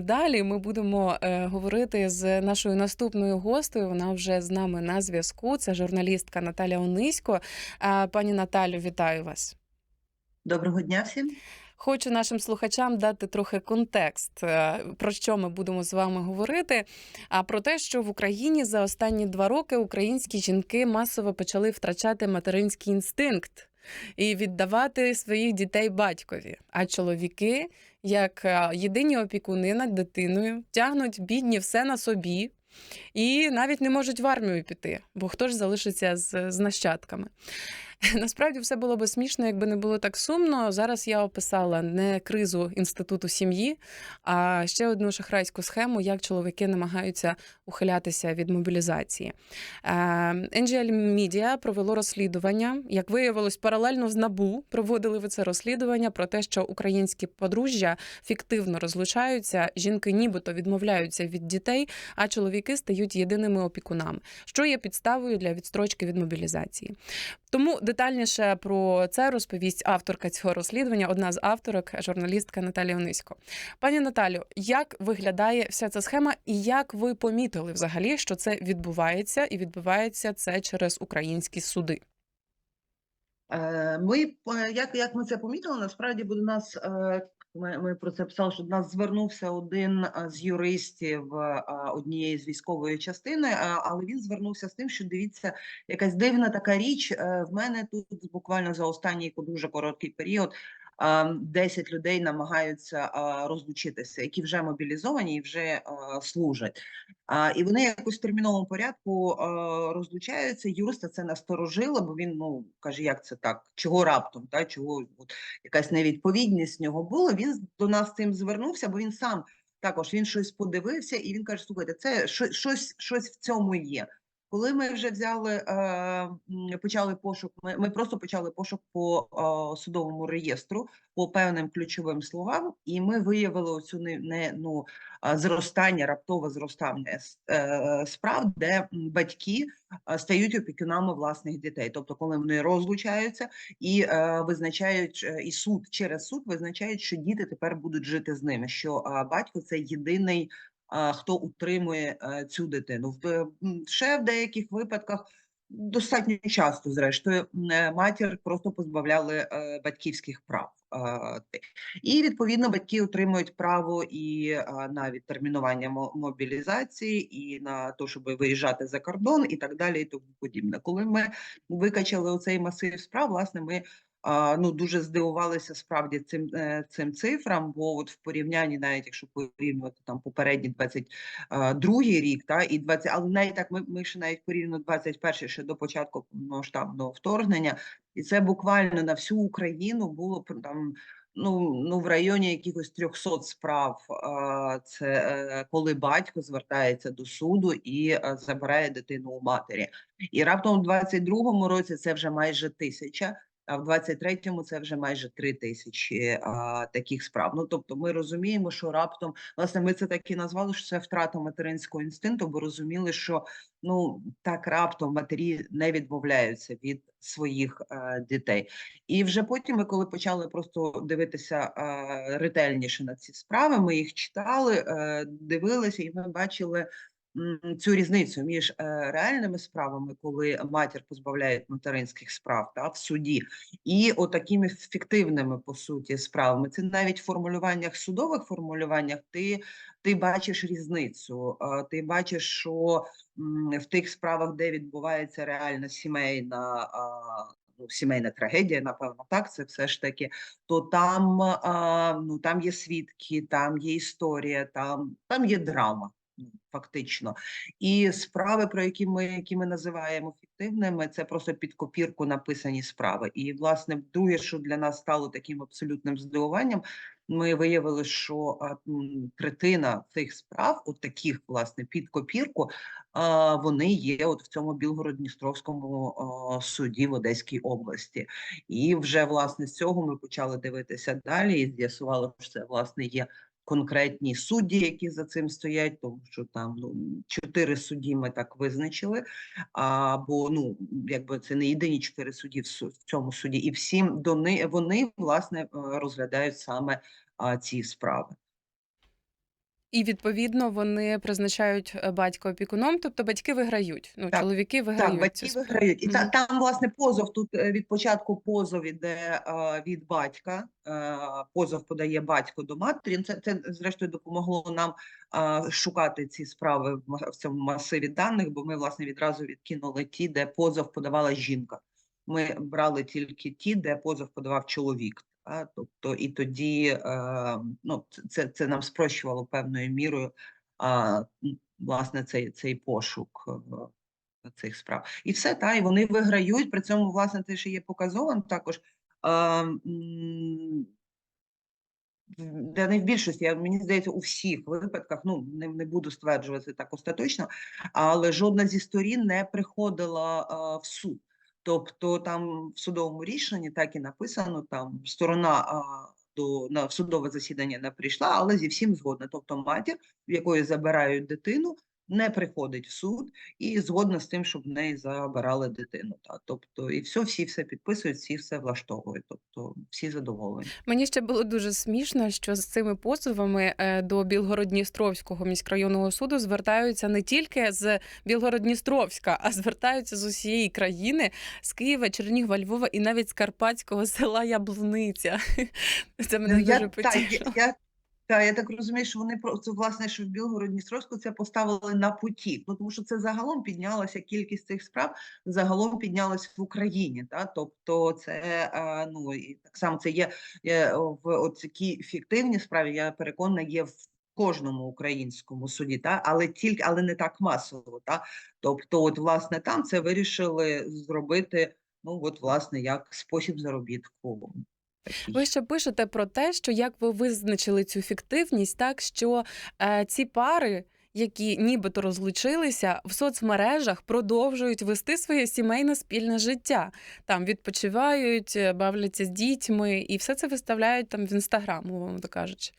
Далі ми будемо е, говорити з нашою наступною гостею. Вона вже з нами на зв'язку. Це журналістка Наталя Онисько. Пані Наталю, вітаю вас. Доброго дня всім. Хочу нашим слухачам дати трохи контекст, е, про що ми будемо з вами говорити. А про те, що в Україні за останні два роки українські жінки масово почали втрачати материнський інстинкт і віддавати своїх дітей батькові. А чоловіки, як е, єдині опікуни над дитиною, тягнуть бідні все на собі. І навіть не можуть в армію піти, бо хто ж залишиться з, з нащадками. Насправді все було би смішно, якби не було так сумно. Зараз я описала не кризу інституту сім'ї, а ще одну шахрайську схему, як чоловіки намагаються ухилятися від мобілізації. Е, NGL Media провело розслідування. Як виявилось, паралельно з НАБУ проводили ви це розслідування про те, що українські подружжя фіктивно розлучаються, жінки нібито відмовляються від дітей, а чоловіки стають єдиними опікунами, що є підставою для відстрочки від мобілізації. Тому детальніше про це розповість авторка цього розслідування, одна з авторок, журналістка Наталія Онисько. Пані Наталю, як виглядає вся ця схема, і як ви помітили взагалі, що це відбувається, і відбувається це через українські суди? Е, Ми е, як, як ми це помітили, насправді буде нас е, ми, ми про це писали, що до нас звернувся один е, з юристів е, однієї з військової частини, е, але він звернувся з тим, що дивіться, якась дивна така річ. е, В мене тут буквально за останній дуже короткий період. Е, 10 людей намагаються розлучитися, які вже мобілізовані і вже служать. І вони якось в терміновому порядку розлучаються. Юриста це насторожило, бо він ну каже, як це так, чого раптом, та чого от, якась невідповідність в нього була. Він до нас цим звернувся, бо він сам також він щось подивився, і він каже: слухайте, це щось, щось в цьому є. Коли ми вже взяли, е, почали пошук, ми, просто почали пошук по е, судовому реєстру по певним ключовим словам, і ми виявили оцю не, ну зростання, раптове зростання е, справ, де батьки стають опікунами власних дітей. Тобто, коли вони розлучаються і е, визначають, е, і суд через суд визначають, що діти тепер будуть жити з ними. Що батько це єдиний, хто утримує е, цю дитину. В ще в деяких випадках. Достатньо часто, зрештою, е, матір просто позбавляли е, батьківських прав. Е, і відповідно батьки отримують право і на відтермінування мобілізації, і на те, щоб виїжджати за кордон, і так далі, і тому подібне. Коли ми викачали оцей масив справ, власне, ми ну дуже здивувалися справді цим е, цим цифрам. Бо от в порівнянні, навіть якщо порівнювати там попередні 22 рік, та і 20, але навіть так ми, ми ще навіть порівняно 21 ще до початку масштабного вторгнення, і це буквально на всю Україну було там. Ну, ну в районі якихось 300 справ. Це е, коли батько звертається до суду і е, забирає дитину у матері. І раптом у 22-му році це вже майже тисяча, а в 23-му це вже майже три тисячі а, таких справ. Ну тобто, ми розуміємо, що раптом власне ми це так і назвали, що це втрата материнського інстинкту, бо розуміли, що ну так раптом матері не відмовляються від своїх е, дітей. І вже потім, ми коли почали просто дивитися е, ретельніше на ці справи, ми їх читали, е, дивилися, і ми бачили цю різницю між е, реальними справами, коли матір позбавляють материнських справ та в суді, і отакими фіктивними по суті справами. Це навіть в формулюваннях судових формулюваннях ти, ти бачиш різницю. е, Ти бачиш, що в тих справах, де відбувається реальна сімейна. Ну, сімейна трагедія, напевно, так це все ж таки. То там ну там є свідки, там є історія, там, там є драма, фактично. І справи, про які ми, які ми називаємо фіктивними, це просто під копірку написані справи. І, власне, друге, що для нас стало таким абсолютним здивуванням, ми виявили, що третина цих справ, от таких, власне, під копірку, вони є от в цьому Білгород-Дністровському суді в Одеській області. І вже власне з цього ми почали дивитися далі і з'ясували, що це власне є конкретні судді, які за цим стоять, тому що там ну чотири судді ми так визначили. А, бо ну якби це не єдині чотири судді в, цьому суді, і всім до ни, вони власне е, розглядають саме а, ці справи. І відповідно вони призначають е, батька опікуном, тобто батьки виграють. Ну, Так, чоловіки виграють. Так, батьки виграють. І та, Мгм. там, власне, позов тут е, від початку позов іде е, від батька. Позов подає батько до матері. Це, це зрештою допомогло нам шукати ці справи в цьому масиві даних, бо ми, власне, відразу відкинули ті, де позов подавала жінка. Ми брали тільки ті, де позов подавав чоловік. Тобто, і тоді е, ну, це- це, нам спрощувало певною мірою власне цей, цей пошук. е, цих справ. І все, та, і вони виграють. При цьому, власне, те, що є показовим також. Де не в більшості, а мені здається, у всіх випадках, ну не, не буду стверджувати так остаточно, але жодна зі сторін не приходила а, в суд. Тобто там в судовому рішенні так і написано, там сторона а, до на судове засідання не прийшла, але зі всім згодна. Тобто матір, в якої забирають дитину, не приходить в суд і згодна з тим, щоб в неї забирали дитину. Та тобто, і все, всі все підписують, всі все влаштовують. Тобто всі задоволені. Мені ще було дуже смішно, що з цими позовами е, до Білгород-Дністровського міськрайонного суду звертаються не тільки з Білгород-Дністровська, а звертаються з усієї країни, з Києва, Чернігова, Львова і навіть з карпатського села Яблуниця. Це мене Ну, я, дуже та, я, потішило. я, та, я так розумію, що вони про це власне, що в Білгород-Дністровську це поставили на потік. Ну тому що це загалом піднялася кількість цих справ, загалом піднялась в Україні. Та тобто, це е, ну і так само це є, є в от такій фіктивній справі. Я переконана, є в кожному українському суді, та але тільки але не так масово. Та тобто, от власне там це вирішили зробити. Ну от власне як спосіб заробітку. Ви ще пишете про те, що як ви визначили цю фіктивність, так що е, ці пари. Які нібито розлучилися в соцмережах, продовжують вести своє сімейне спільне життя. Там відпочивають, е, бавляться з дітьми, і все це виставляють там в інстаграм, умовно кажучи.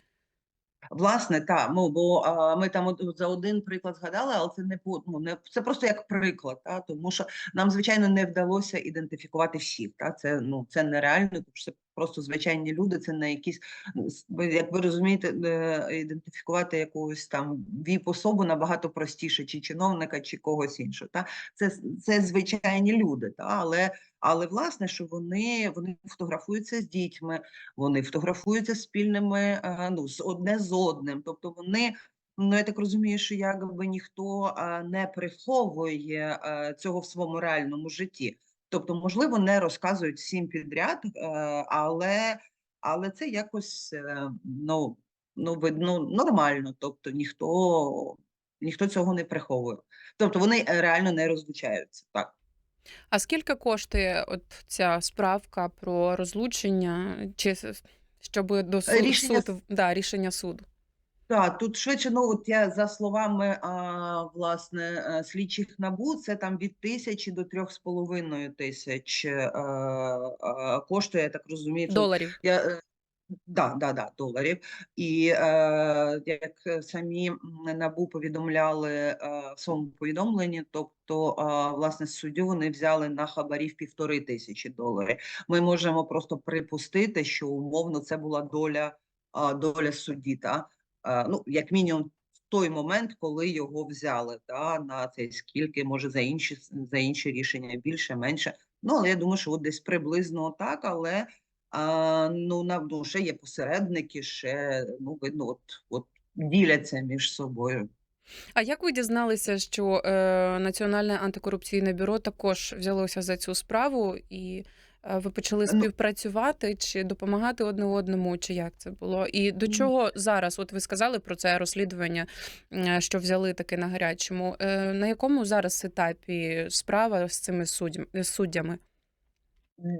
Власне, так, ну бо а, ми там от за один приклад згадали, але це не ну, не це просто як приклад, та тому що нам звичайно не вдалося ідентифікувати всіх. Та це ну це нереально, тому що це просто звичайні люди. Це не якісь ну, як ви розумієте, е, ідентифікувати якусь там віп особу набагато простіше, чи чиновника, чи когось іншого. Та це це звичайні люди, та але. Але власне, що вони вони фотографуються з дітьми, вони фотографуються спільними е, ну, з одне з одним. Тобто вони, ну я так розумію, що якби ніхто е, не приховує цього в своєму реальному житті. Тобто, можливо, не розказують всім підряд, е, але, але це якось е, ну, ну, видно нормально. Тобто ніхто, ніхто цього не приховує. Тобто вони е, реально не розлучаються. Так. А скільки коштує от ця справка про розлучення, чи щоб до суду, Рішення суд, да, рішення суду? Так, тут швидше, ну от я за словами а, власне е, слідчих набу, це там від тисячі до трьох з половиною тисяч е, е, коштує, я так розумію. Доларів. я да, да, да, доларів. І е, як самі набу повідомляли е, в своєму повідомленні, тобто е, власне суддю вони взяли на хабарів півтори тисячі доларів. Ми можемо просто припустити, що умовно це була доля, доля судді. Та? Ну, як мінімум, в той момент, коли його взяли, та, на цей скільки, може, за інші, за інші рішення більше, менше. Ну, але я думаю, що от десь приблизно так, але а, ну, на, ну, ще є посередники, ще, ну, видно, от, от діляться між собою. А як ви дізналися, що е, Національне антикорупційне бюро також взялося за цю справу, і ви почали Ну, співпрацювати чи допомагати одне одному, чи як це було? І до чого зараз? От ви сказали про це розслідування, е, що взяли таки на гарячому. Е, на якому зараз етапі справа з цими суддям- суддями?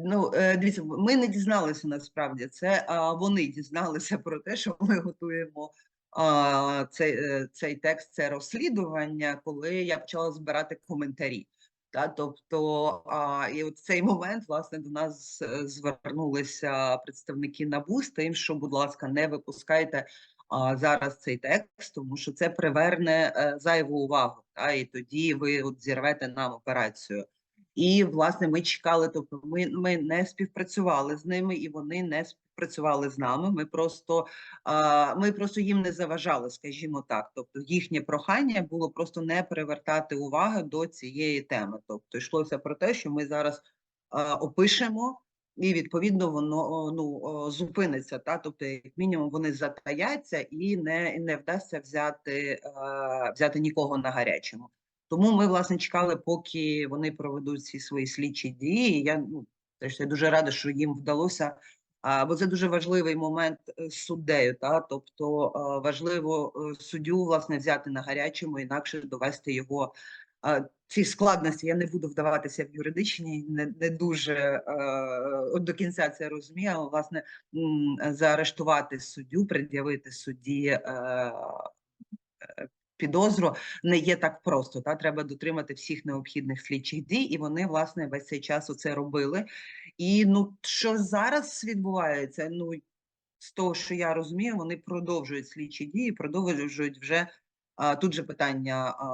Ну, е, дивіться, ми не дізналися насправді. Це а, вони дізналися про те, що ми готуємо а, цей, е, цей текст, це розслідування, коли я почала збирати коментарі. Та, тобто, а, і от цей момент, власне, до нас е, звернулися представники НАБУ з тим, що, будь ласка, не випускайте а, зараз цей текст, тому що це приверне е, зайву увагу. Та, і тоді ви от зірвете нам операцію. І власне ми чекали, тобто ми, ми не співпрацювали з ними, і вони не співпрацювали з нами. Ми просто ми просто їм не заважали, скажімо так. Тобто, їхнє прохання було просто не привертати уваги до цієї теми. Тобто, йшлося про те, що ми зараз опишемо. І відповідно воно ну зупиниться, та тобто, як мінімум, вони затаяться і не, не вдасться взяти, взяти нікого на гарячому. Тому ми власне чекали, поки вони проведуть ці свої слідчі дії. Я ну зрештою дуже рада, що їм вдалося. Бо це дуже важливий момент е, суддею. Та тобто е, важливо е, суддю власне взяти на гарячому, інакше довести його. Ці складності я не буду вдаватися в юридичні, не, не дуже от до кінця це розумію, але власне заарештувати суддю, пред'явити судді підозру не є так просто. Та треба дотримати всіх необхідних слідчих дій, і вони власне весь цей час це робили. І ну що зараз відбувається? Ну з того, що я розумію, вони продовжують слідчі дії, продовжують вже а, тут же питання а,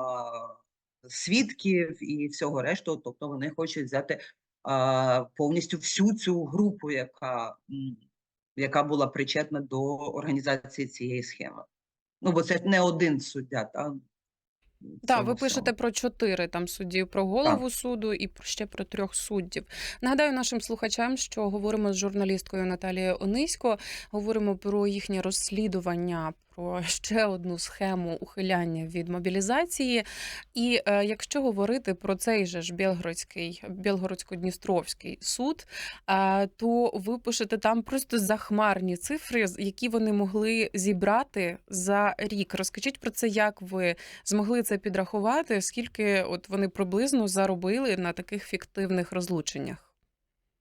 свідків і всього решту. Тобто вони хочуть взяти а, повністю всю цю групу, яка, яка була причетна до організації цієї схеми. Ну, бо це не один суддя, та Так, ви пишете про чотири там суддів, про голову суду і ще про трьох суддів. Нагадаю нашим слухачам, що говоримо з журналісткою Наталією Онисько, говоримо про їхнє розслідування, про ще одну схему ухиляння від мобілізації. І е, якщо говорити про цей же ж Білгородський, Білгородсько-Дністровський суд, е, то ви пишете там просто захмарні цифри, які вони могли зібрати за рік. Розкажіть про це, як ви змогли це підрахувати, скільки от вони приблизно заробили на таких фіктивних розлученнях?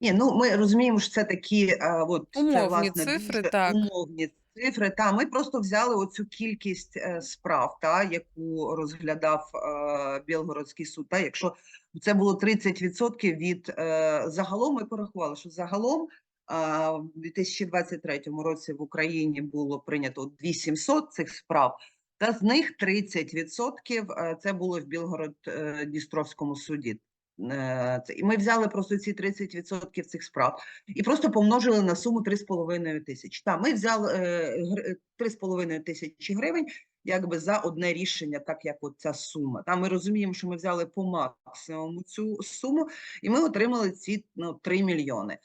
Ні, ну ми розуміємо, що це такі а, от, це, власне, цифри, так. умовні цифри. Та ми просто взяли оцю кількість е, справ, та яку розглядав е, Білгородський суд. Та якщо це було 30% від е, загалом, ми порахували, що загалом. а, В 2023 році в Україні було прийнято 2700 цих справ, та з них 30% е, це було в Білгород-Дністровському суді. Е, І ми взяли просто ці 30% цих справ і просто помножили на суму 3,5 тисяч. Так, ми взяли е, гр- 3,5 тисячі гривень якби за одне рішення, так як от ця сума. Та ми розуміємо, що ми взяли по максимуму цю суму, і ми отримали ці ну, 3 мільйони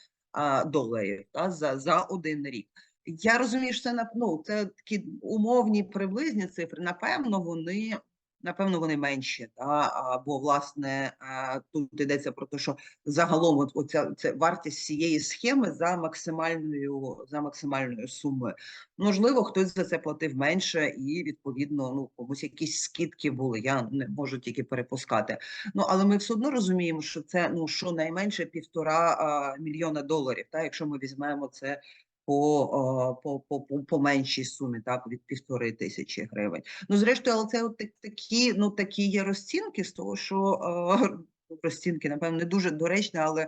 доларів та, за, за один рік. Я розумію, що це ну, це такі умовні приблизні цифри. Напевно, вони напевно вони менші. Та або власне тут йдеться про те, що загалом от, оця це вартість цієї схеми за максимальною за максимальною сумою. Можливо, хтось за це платив менше, і відповідно ну комусь якісь скидки були. Я не можу тільки перепускати. Ну але ми все одно розуміємо, що це ну щонайменше півтора мільйона доларів. Та якщо ми візьмемо це по, по, по, по, по меншій сумі, так від півтори тисячі гривень. Ну зрештою, але це от такі, ну такі є розцінки з того, що е, розцінки, напевно, не дуже доречні, але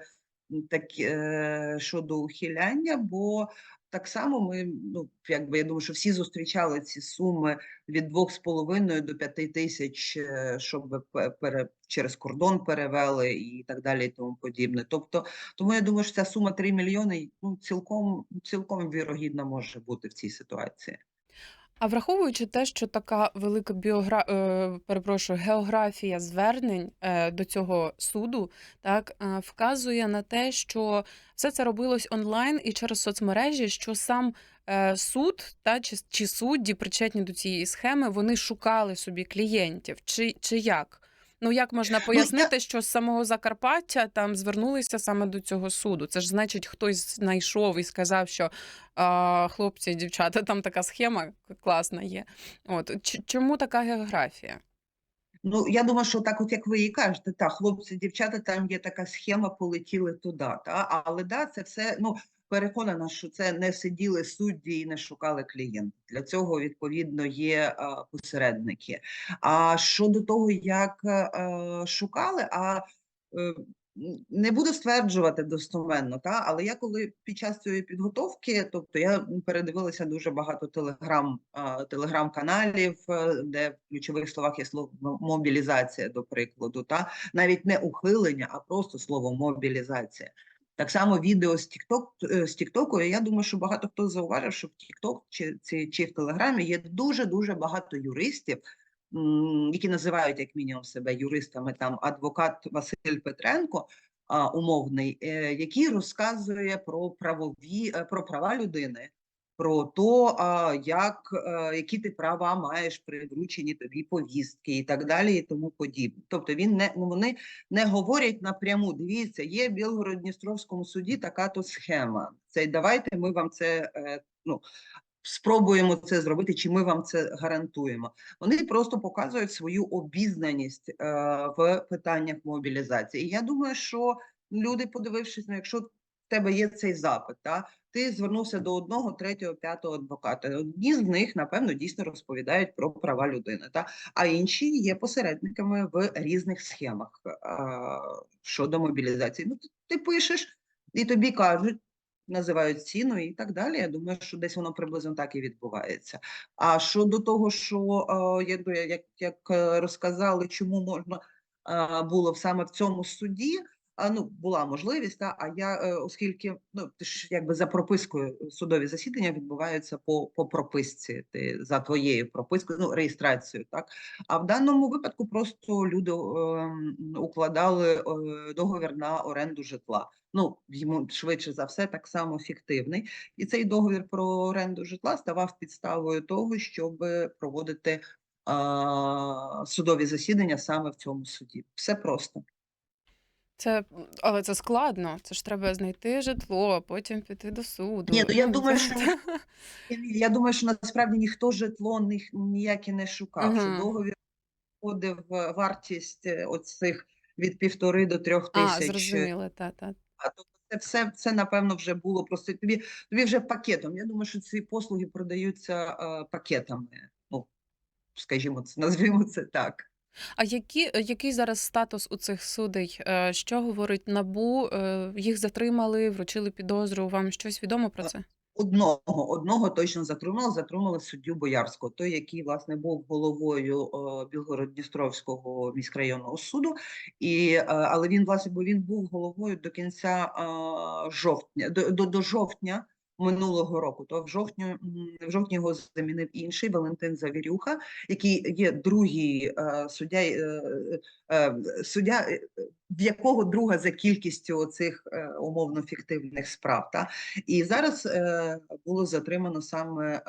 так е, щодо ухиляння, бо так само ми, ну якби я думаю, що всі зустрічали ці суми від 2,5 до 5 тисяч, е, щоб пе- пере, через кордон перевели і так далі, і тому подібне. Тобто, тому я думаю, що ця сума 3 мільйони ну цілком цілком вірогідна може бути в цій ситуації. А враховуючи те, що така велика біогра... е, перепрошую, географія звернень е, до цього суду, так е, вказує на те, що все це робилось онлайн і через соцмережі, що сам е, суд та чи, чи судді, причетні до цієї схеми, вони шукали собі клієнтів, чи, чи як? Ну як можна пояснити, що з самого Закарпаття там звернулися саме до цього суду? Це ж значить, хтось знайшов і сказав, що а, хлопці, дівчата, там така схема класна є. От чому така географія? Ну, я думаю, що так, от як ви і кажете, та хлопці, дівчата, там є така схема, полетіли туди. Та? Але да, це все ну переконана, що це не сиділи судді і не шукали клієнтів. Для цього відповідно є а, посередники. А щодо того, як е, шукали, а е, не буду стверджувати достоменно, та але я коли під час цієї підготовки, тобто я передивилася дуже багато телеграм телеграм-каналів, е, де в ключових словах є слово мобілізація, до прикладу, та навіть не ухилення, а просто слово мобілізація. Так само відео з TikTok, е, з Тіктоку. я думаю, що багато хто зауважив, що в TikTok чи, чи, чи в Телеграмі є дуже-дуже багато юристів, які називають як мінімум себе юристами, там адвокат Василь Петренко, умовний, е, який розказує про правові, е, про права людини, про то, як, е, які ти права маєш при врученні тобі повістки і так далі, і тому подібне. Тобто він не ну, вони не говорять напряму. Дивіться, є в Білгород-Дністровському суді така то схема. Це давайте ми вам це е, ну. Спробуємо це зробити, чи ми вам це гарантуємо. Вони просто показують свою обізнаність е, в питаннях мобілізації. І я думаю, що люди, подивившись, ну, якщо в тебе є цей запит, та, ти звернувся до одного, третього, п'ятого адвоката. Одні з них, напевно, дійсно розповідають про права людини, та, а інші є посередниками в різних схемах е, щодо мобілізації. Ну, ти, пишеш, і тобі кажуть, називають ціну і так далі. Я думаю, що десь воно приблизно так і відбувається. А щодо того, що е, як, як е, розказали, чому можна було саме в цьому суді. Ну була можливість, та а я, е, оскільки ну ти ж якби за пропискою судові засідання відбуваються по, по прописці, ти за твоєю пропискою, ну реєстрацією, так а в даному випадку просто люди ем, укладали е, договір на оренду житла. Ну йому швидше за все так само фіктивний, і цей договір про оренду житла ставав підставою того, щоб проводити судові засідання саме в цьому суді. Все просто. Це, але це складно. Це ж треба знайти житло, потім піти до суду. Ні, ну я Ну, думаю, що я думаю, що насправді ніхто житло ні, ніяке не шукав. Що договір входив вартість е, оцих від півтори до трьох тисяч. зрозуміло, та, та. А тобто це все це напевно вже було просто тобі тобі вже пакетом. Я думаю, що ці послуги продаються е, пакетами. Ну скажімо, це назвімо це так. А які, який зараз статус у цих судей? Е, Що говорить НАБУ? Е, Їх затримали, вручили підозру. Вам щось відомо про Е, це? Одного одного точно затримали, затримали суддю Боярського, той, який власне був головою е, Білгород-Дністровського міськрайонного суду, і е, але він власне, бо він був головою до кінця е, жовтня, до, до, до жовтня минулого року. То в жовтні в жовтні його замінив інший Валентин Завірюха, який є другий е, суддя, е, е, суддя, е, в якого друга за кількістю цих е, умовно фіктивних справ. Та? І зараз е, було затримано саме е,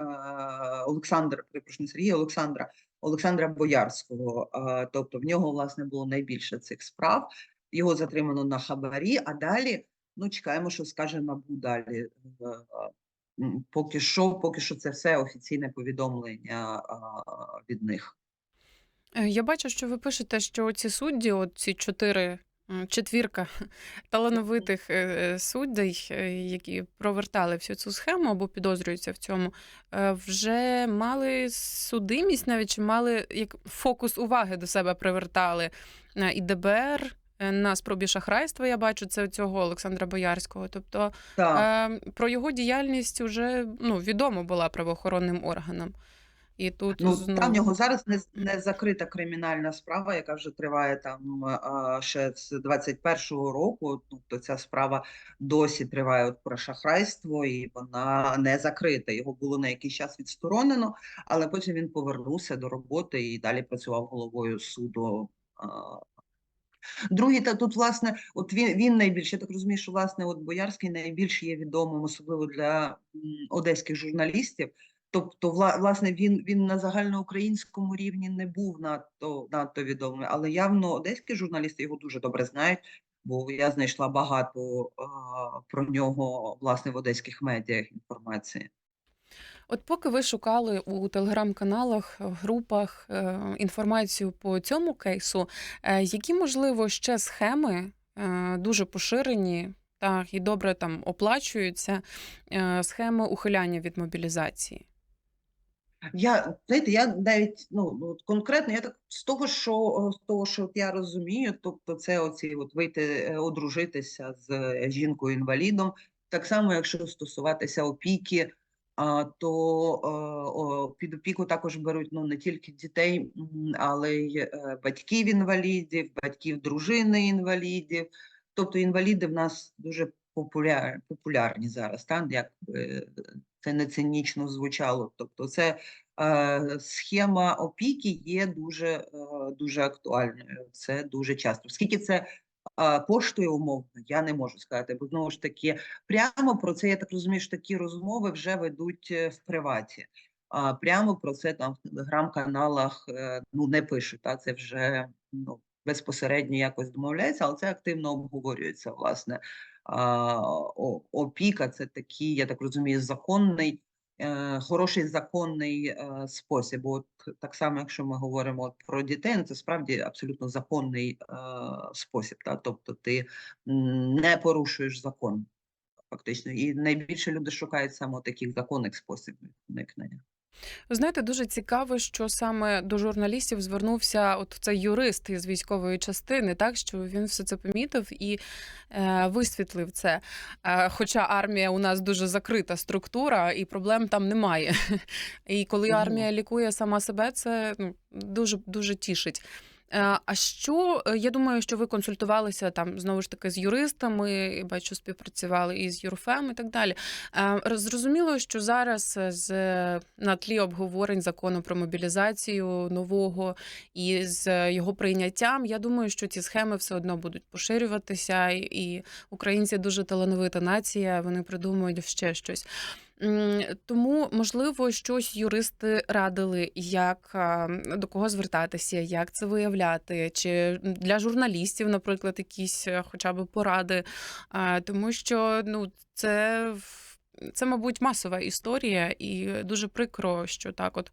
Олександр, перепрошую, Сергія Олександра, Олександра Боярського. Е, тобто в нього власне було найбільше цих справ. Його затримано на хабарі, а далі ну чекаємо, що скаже НАБУ далі. Е, Поки що, поки що це все офіційне повідомлення е, від них. Е, Я бачу, що ви пишете, що ці судді, ці чотири, четвірка талановитих е, е, суддей, е, які провертали всю цю схему або підозрюються в цьому, е, вже мали судимість, навіть чи мали як фокус уваги до себе привертали е, і ДБР. Е, На спробі шахрайства я бачу це цього Олександра Боярського. Тобто Так. е, про його діяльність вже ну, відомо була правоохоронним органам. І тут Ну, знову... там в нього зараз не, не закрита кримінальна справа, яка вже триває там ще з 21-го року. Тобто ця справа досі триває от про шахрайство, і вона не закрита. Його було на якийсь час відсторонено, але потім він повернувся до роботи і далі працював головою суду. Другий та тут, власне, от він він найбільше, я так розумію, що власне от Боярський найбільш є відомим, особливо для одеських журналістів. Тобто, власне, він він на загальноукраїнському рівні не був надто надто відомий, але явно одеські журналісти його дуже добре знають, бо я знайшла багато а, про нього власне в одеських медіях інформації. От поки ви шукали у телеграм-каналах, е, групах е, інформацію по цьому кейсу, е, які, можливо, ще схеми дуже поширені так, і добре там оплачуються схеми ухиляння від мобілізації? Я знаєте, я навіть ну конкретно я так з того, що з того, що я розумію, тобто це оці от вийти одружитися з жінкою інвалідом, так само, якщо стосуватися опіки, то е, під опіку також беруть ну не тільки дітей, але й е, батьків інвалідів, батьків дружини інвалідів. Тобто інваліди в нас дуже популяр, популярні зараз, так, як це не цинічно звучало. Тобто, це е, схема опіки є дуже, е, дуже актуальною. Це дуже часто. Скільки це коштує умовно, я не можу сказати, бо знову ж таки, прямо про це я так розумію, що такі розмови вже ведуть е, в приваті. А прямо про це там в телеграм-каналах е, ну не пишуть. Та це вже ну безпосередньо якось домовляється, але це активно обговорюється. Власне опіка це такий, я так розумію, законний, хороший законний е, спосіб. От так само, якщо ми говоримо про дітей, ну, це справді абсолютно законний е, спосіб. Та? Тобто ти не порушуєш закон. Фактично, і найбільше люди шукають саме таких законних способів уникнення. Ви знаєте, дуже цікаво, що саме до журналістів звернувся от цей юрист із військової частини, так що він все це помітив і е, висвітлив це. Е, хоча армія у нас дуже закрита структура, і проблем там немає. І коли армія лікує сама себе, це ну, дуже дуже тішить. Е, А що е, я думаю, що ви консультувалися там знову ж таки з юристами, бачу, співпрацювали із ЮРФЕМ і так далі. Е, Зрозуміло, що зараз з на тлі обговорень закону про мобілізацію нового і з його прийняттям, я думаю, що ці схеми все одно будуть поширюватися, і українці дуже талановита нація. Вони придумують ще щось. Тому, можливо, щось юристи радили, як до кого звертатися, як це виявляти, чи для журналістів, наприклад, якісь е, хоча б поради. Тому що ну, це, це, мабуть, масова історія, і дуже прикро, що так от.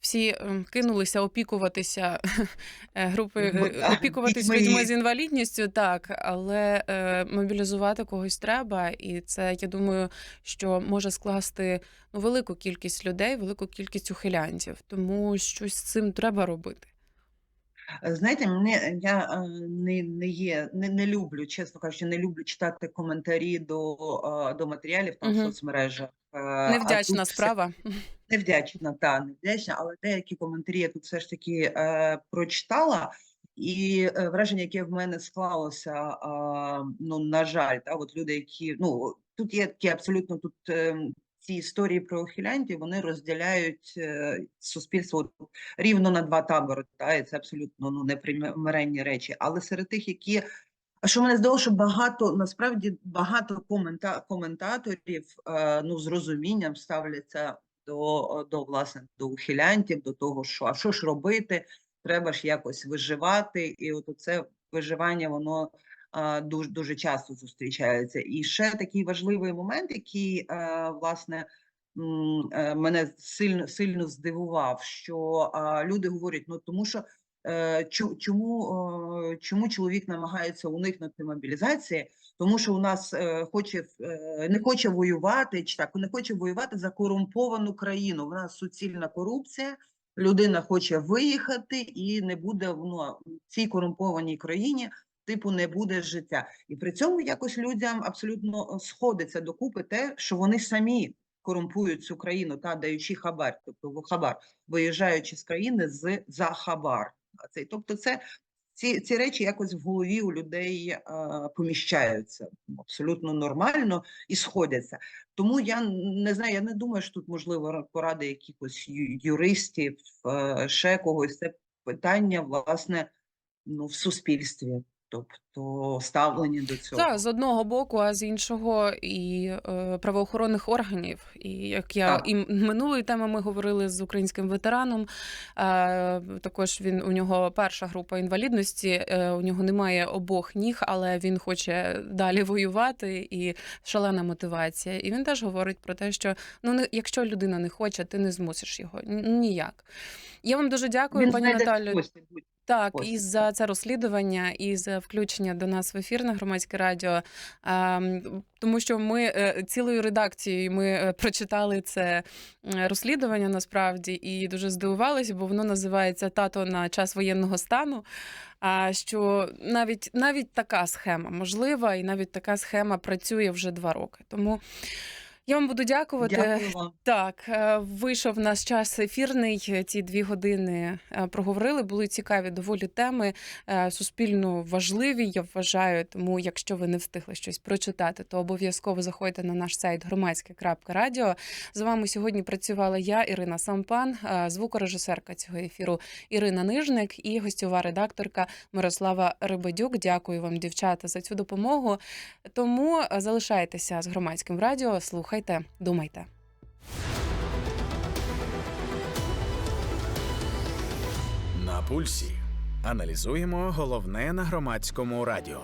Всі ем, кинулися опікуватися е, групи, е, опікуватись людьми з інвалідністю, так, але е, мобілізувати когось треба, і це я думаю, що може скласти ну, велику кількість людей, велику кількість ухилянтів. Тому щось з цим треба робити. Знаєте, мене я не, не є, не, не люблю, чесно кажучи, не люблю читати коментарі до, до матеріалів там в соцмережах. Невдячна тут все- справа. Невдячна, та невдячна, але деякі коментарі я тут все ж таки е, прочитала, і е, враження, яке в мене склалося, ну на жаль, та от люди, які ну тут є такі абсолютно тут. е, ці історії про ухилянтів вони розділяють е, суспільство рівно на два табори, та і це абсолютно ну непримиренні речі. Але серед тих, які а що мене здалося, що багато насправді багато комента, коментаторів ну з розумінням ставляться до, до власне до ухилянтів, до того, що а що ж робити, треба ж якось виживати, і от це виживання воно е, дуже дуже часто зустрічається. І ще такий важливий момент, який е, власне. е, Мене сильно сильно здивував, що е, люди говорять: ну тому що Е, Чому, е, чому чоловік намагається уникнути мобілізації? Тому що у нас е, хоче е, не хоче воювати, чи так не хоче воювати за корумповану країну. У нас суцільна корупція. Людина хоче виїхати і не буде ну, в цій корумпованій країні. Типу не буде життя, і при цьому якось людям абсолютно сходиться докупи те, що вони самі корумпують цю країну та даючи хабар, тобто в хабар, виїжджаючи з країни з за хабар. Цей, тобто, це ці, ці речі якось в голові у людей е, поміщаються абсолютно нормально і сходяться. Тому я не знаю, я не думаю, що тут можливо поради якихось юристів, е, ще когось. Це питання, власне, ну, в суспільстві, тобто ставлення до цього. Так, з одного боку, а з іншого і е, правоохоронних органів. І як я Так. і минулої теми ми говорили з українським ветераном. Е, також він у нього перша група інвалідності. Е, у нього немає обох ніг, але він хоче далі воювати і шалена мотивація. І він теж говорить про те, що ну не якщо людина не хоче, ти не змусиш його ніяк. Я вам дуже дякую, Він пані Наталю. Так, Ось. і за це розслідування, і за включення до нас в ефір на громадське радіо. Тому що ми е, цілою редакцією ми е, прочитали це розслідування насправді і дуже здивувалися, бо воно називається Тато на час воєнного стану. А що навіть навіть така схема можлива, і навіть така схема працює вже два роки. Тому Я вам буду дякувати. Дякую вам. Так, е, вийшов наш час ефірний. Ці дві години е, проговорили. Були цікаві доволі теми, е, суспільно важливі. Я вважаю. Тому, якщо ви не встигли щось прочитати, то обов'язково заходьте на наш сайт громадське.радіо. З вами сьогодні працювала я, Ірина Сампан, е, звукорежисерка цього ефіру Ірина Нижник і гостьова редакторка Мирослава Рибадюк. Дякую вам, дівчата, за цю допомогу. Тому е, залишайтеся з громадським радіо. Слухайте, думайте. На пульсі аналізуємо головне на громадському радіо.